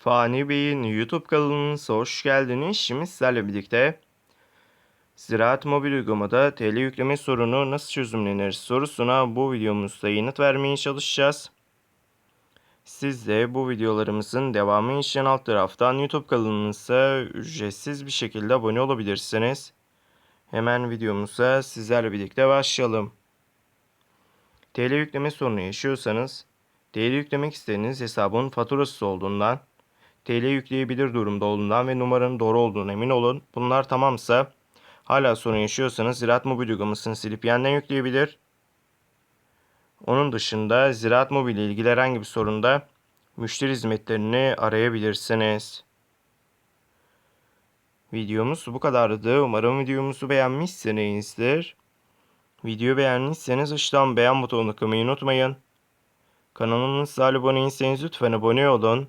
Fani Bey'in YouTube kanalımıza hoş geldiniz. Şimdi sizlerle birlikte Ziraat mobil uygulamada TL yükleme sorunu nasıl çözümlenir sorusuna bu videomuzda yanıt vermeye çalışacağız. Siz de bu videolarımızın devamı için alt taraftan YouTube kanalımıza ücretsiz bir şekilde abone olabilirsiniz. Hemen videomuza sizlerle birlikte başlayalım. TL yükleme sorunu yaşıyorsanız, TL yüklemek istediğiniz hesabın faturası olduğundan, TL yükleyebilir durumda olduğundan ve numaranın doğru olduğuna emin olun. Bunlar tamamsa hala sorun yaşıyorsanız Ziraat Mobil uygulamasını silip yeniden yükleyebilir. Onun dışında Ziraat Mobil ile ilgili herhangi bir sorunda müşteri hizmetlerini arayabilirsiniz. Videomuz bu kadardı. Umarım videomuzu beğenmişsinizdir. Videoyu beğendiyseniz aşağıdan beğen butonuna tıklamayı unutmayın. Kanalımıza abone değilseniz lütfen abone olun.